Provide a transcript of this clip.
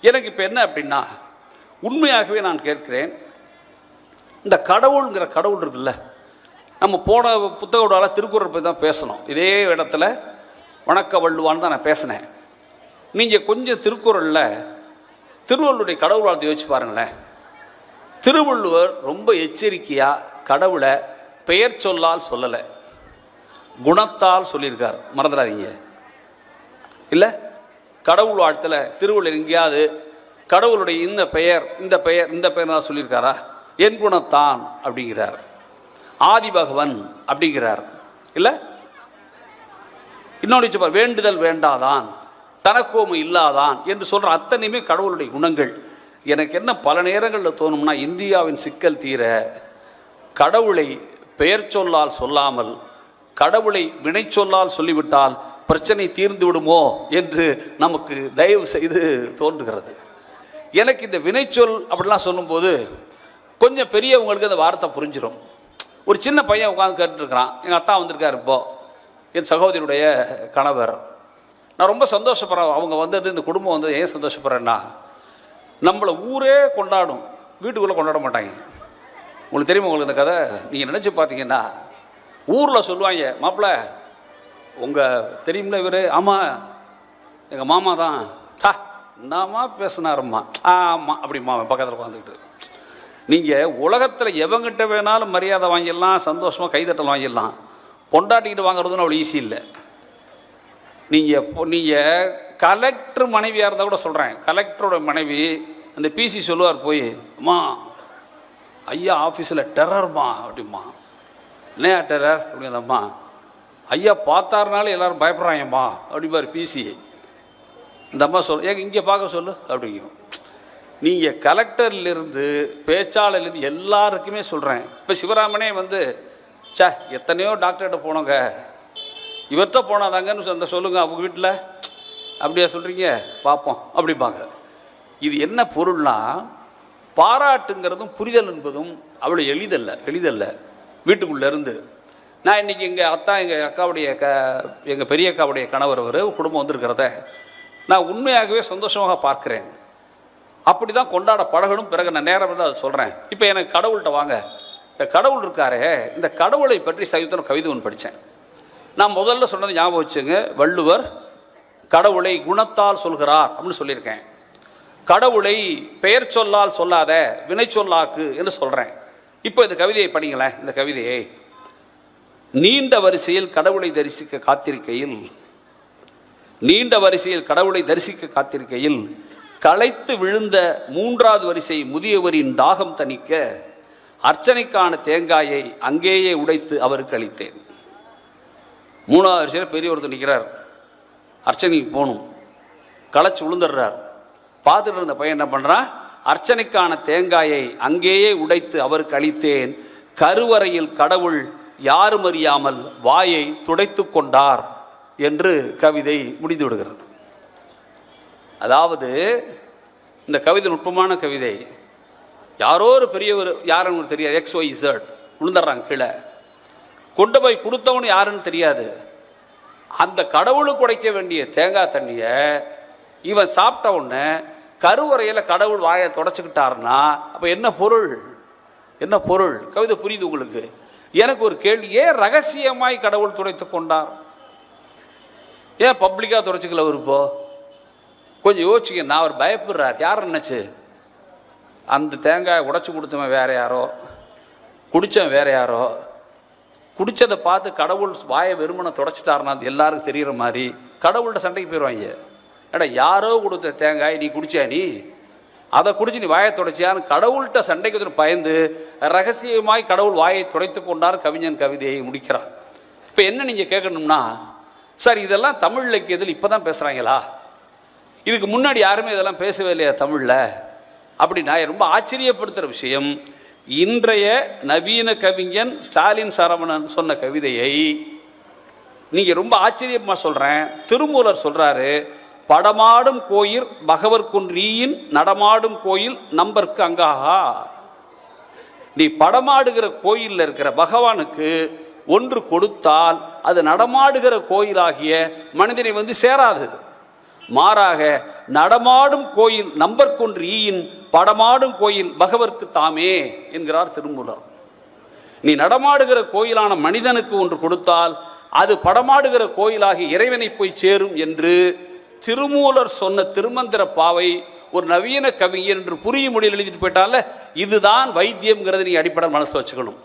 எனக்கு இப்போ என்ன அப்படின்னா உண்மையாகவே நான் கேட்கிறேன் இந்த கடவுளுங்கிற கடவுள் இருக்குல்ல நம்ம போன புத்தகோடால திருக்குறள் பற்றி தான் பேசணும். இதே இடத்துல வணக்க வள்ளுவான்னு தான் நான் பேசினேன். நீங்கள் கொஞ்சம் திருக்குறளில் திருவள்ளுடைய கடவுள் வாழ்த்து யோசிச்சு பாருங்களேன். திருவள்ளுவர் ரொம்ப எச்சரிக்கையாக கடவுளை பெயர் சொல்லால் சொல்லலை. குணத்தால் சொல்லியிருக்கார். மறந்துடாதீங்க. இல்லை? கடவுள் வாழ்த்தில் திருவள்ளுவர் எங்கேயாவது கடவுளுடைய இந்த பெயர் இந்த பெயர் இந்த பெயர் தான் சொல்லியிருக்காரா? என் குணத்தான் அப்படிங்கிறார். ஆதி பகவன் அப்படிங்கிறார். இல்லை? இன்னொன்று வச்சு வேண்டுதல் வேண்டாதான் தனக்கோமு இல்லாதான் என்று சொல்கிற அத்தனையுமே கடவுளுடைய குணங்கள். எனக்கு என்ன பல நேரங்களில் தோணும்னா இந்தியாவின் சிக்கல் தீர கடவுளை பெயர் சொல்லால் சொல்லாமல் கடவுளை வினை சொல்லால் சொல்லிவிட்டால் பிரச்சனை தீர்ந்து விடுமோ என்று நமக்கு தயவு செய்து தோன்றுகிறது. எனக்கு இந்த வினைச்சொல் அப்படிலாம் சொல்லும்போது கொஞ்சம் பெரியவங்களுக்கு அந்த வார்த்தை புரிஞ்சிடும் ஒரு சின்ன பையன் உட்காந்து கேட்டுருக்கிறான் எங்கள் அத்தா வந்திருக்காரு இப்போ என் சகோதரியுடைய கணவர். நான் ரொம்ப சந்தோஷப்படுறேன். அவங்க வந்தது இந்த குடும்பம் வந்தது ஏன் சந்தோஷப்படுறேன்னா நம்மளை ஊரே கொண்டாடும். வீட்டுக்குள்ளே கொண்டாட மாட்டாங்க. உங்களுக்கு தெரியுமா உங்களுக்கு இந்த கதை? நீங்கள் நினச்சி பார்த்தீங்கன்னா ஊரில் சொல்லுவாங்க மாப்பிள்ள உங்கள் தெரியுமில்ல இவர்? ஆமாம் எங்கள் மாமா தான். டா என்னம்மா ஆ ஆமாம் அப்படிம்மா பக்கத்தில் உட்காந்துக்கிட்டு நீங்கள் உலகத்தில் எவங்கிட்ட வேணாலும் மரியாதை வாங்கிடலாம் சந்தோஷமாக கைதட்டல் வாங்கிடலாம். பொண்டாட்டிக்கிட்டு வாங்குறதுன்னு அவ்வளோ ஈஸி இல்லை. நீங்கள் இப்போ நீங்கள் கலெக்டர் மனைவியாக இருந்தால் கூட சொல்கிறேன் கலெக்டரோட மனைவி அந்த பிசி சொல்லுவார் போய் அம்மா ஐயா ஆஃபீஸில் டெரர்மா அப்படிம்மா. என்னையா டெரர் அப்படிங்கிறம்மா. ஐயா பார்த்தாருனாலும் எல்லாரும் பயப்படுறாங்கம்மா அப்படிம்பார் பிசிஐ இந்த அம்மா சொல்ல ஏங்க இங்கே பார்க்க சொல்லு அப்படிங்கும். நீங்கள் கலெக்டர்லேருந்து பேச்சாளர்லேருந்து எல்லாருக்குமே சொல்கிறேன் இப்போ சிவராமனே வந்து சே எத்தனையோ டாக்டர்கிட்ட போனோங்க. இவர்கிட்ட போனாதாங்கன்னு அந்த சொல்லுங்கள் அவங்க வீட்டில் அப்படியா சொல்கிறீங்க பார்ப்போம் அப்படிம்பாங்க. இது என்ன பொருள்னா பாராட்டுங்கிறதும் புரிதல் என்பதும் அவ்வளோ எளிதல்ல எளிதல்ல. வீட்டுக்குள்ளேருந்து நான் இன்னைக்கு எங்கள் அத்தா எங்கள் அக்காவுடைய க எங்கள் பெரிய அக்காவுடைய கணவர் அவர் குடும்பம் வந்திருக்கிறத நான் உண்மையாகவே சந்தோஷமாக பார்க்குறேன். அப்படி தான் கொண்டாட பழகணும் பிறகு நான் நேரம் வந்து அதை சொல்கிறேன் இப்போ எனக்கு கடவுள்கிட்ட வாங்க. இந்த கடவுள் இருக்காரே இந்த கடவுளை பற்றி சைவத்தில் கவிதை ஒன்று படித்தேன் நான் முதல்ல சொன்னது ஞாபகம் வச்சுங்க வள்ளுவர் கடவுளை குணத்தால் சொல்கிறார் அப்படின்னு சொல்லியிருக்கேன். கடவுளை பெயர் சொல்லால் சொல்லாத வினை சொல்லாக்கு என்று சொல்கிறேன் இப்போ இந்த கவிதையை படிங்களேன் இந்த கவிதையை. நீண்ட வரிசையில் கடவுளை தரிசிக்க காத்திருக்கையில் நீண்ட வரிசையில் கடவுளை தரிசிக்க காத்திருக்கையில் களைத்து விழுந்த மூன்றாவது வரிசை முதியவரின் தாகம் தணிக்க அர்ச்சனைக்கான தேங்காயை அங்கேயே உடைத்து அவருக்கு அளித்தேன். மூணாவது வரிசையில் பெரிய ஒருத்தர் நிற்கிறார் அர்ச்சனைக்கு போகணும். களைச்சு விழுந்துடுறார் பார்த்துட்டு இருந்த பையன் என்ன பண்ணுறான் அர்ச்சனைக்கான தேங்காயை அங்கேயே உடைத்து அவருக்கு அளித்தேன். கருவறையில் கடவுள் யாரும் அறியாமல் வாயை துடைத்து கொண்டார் என்று கவிதை முடிந்து விடுகிறது. அதாவது இந்த கவிதை நுட்பமான கவிதை யாரோ ஒரு பெரியவர் யாருன்னு தெரியாது எக்ஸ் ஒய் இசட் விழுந்துடுறாங்க கீழே. கொண்டு போய் கொடுத்தவனு யாருன்னு தெரியாது. அந்த கடவுளுக்கு உடைக்க வேண்டிய தேங்காய் தண்ணியை இவன் சாப்பிட்ட உடனே கருவறையில் கடவுள் வாயை தொடச்சிக்கிட்டாருன்னா அப்போ என்ன பொருள்? என்ன பொருள்? கவிதை புரியுது உங்களுக்கு. எனக்கு ஒரு கேள்வி ஏன் ரகசியமாய் கடவுள் துடைத்து கொண்டார்? ஏன் பப்ளிக்காக துடைச்சிக்கல அவர் இப்போ? கொஞ்சம் யோசிச்சுக்க நான் அவர் பயப்படுறார். யார் நினச்சி அந்த தேங்காயை உடைச்சி கொடுத்தவன் வேற யாரோ? குடித்தவன் வேற யாரோ? குடித்ததை பார்த்து கடவுள் வாயை வெறுமனை தொடச்சிட்டாருன்னா அது எல்லாருக்கும் தெரிகிற மாதிரி. கடவுள்கிட்ட சண்டைக்கு போயிடுவாங்க ஏடா யாரோ கொடுத்த தேங்காய் நீ குடிச்சா நீ? அதை குடிச்சு நீ வாயை தொடச்சியான்னு கடவுள்கிட்ட சண்டைக்கு பயந்து ரகசியமாய் கடவுள் வாயை துடைத்து கொண்டார் கவிஞன் கவிதையை முடிக்கிறார். இப்போ என்ன நீங்கள் கேட்கணும்னா சார் இதெல்லாம் தமிழ் இலக்கியத்தில் இப்போ தான் பேசுகிறாங்களா இதுக்கு முன்னாடி யாருமே இதெல்லாம் பேசவே இல்லையா தமிழில்? அப்படி நான் ரொம்ப ஆச்சரியப்படுத்துகிற விஷயம் இன்றைய நவீன கவிஞன் ஸ்டாலின் சரவணன் சொன்ன கவிதையை நீங்கள் ரொம்ப ஆச்சரியமாக சொல்கிறேன் திருமூலர் சொல்கிறாரு படமாடும் கோயில் பகவர் குன்றியின் நடமாடும் கோயில் நம்பருக்கு அங்காகா? நீ படமாடுகிற கோயிலில் இருக்கிற பகவானுக்கு ஒன்று கொடுத்தால் அது நடமாடுகிற கோயிலாகிய மனிதனை வந்து சேராது. மாறாக நடமாடும் கோயில் நம்பர்கொன்று ஈயின் படமாடும் கோயில் பகவர்க்கு தாமே என்கிறார் திருமூலர். நீ நடமாடுகிற கோயிலான மனிதனுக்கு ஒன்று கொடுத்தால் அது படமாடுகிற கோயிலாகி இறைவனை போய் சேரும் என்று திருமூலர் சொன்ன திருமந்திர பாவை ஒரு நவீன கவிஞர் என்று புரியும் மொழியில் எழுதிட்டு போயிட்டால இதுதான் வைத்தியம்ங்கிறத நீ அடிப்படை மனசு வச்சுக்கணும்.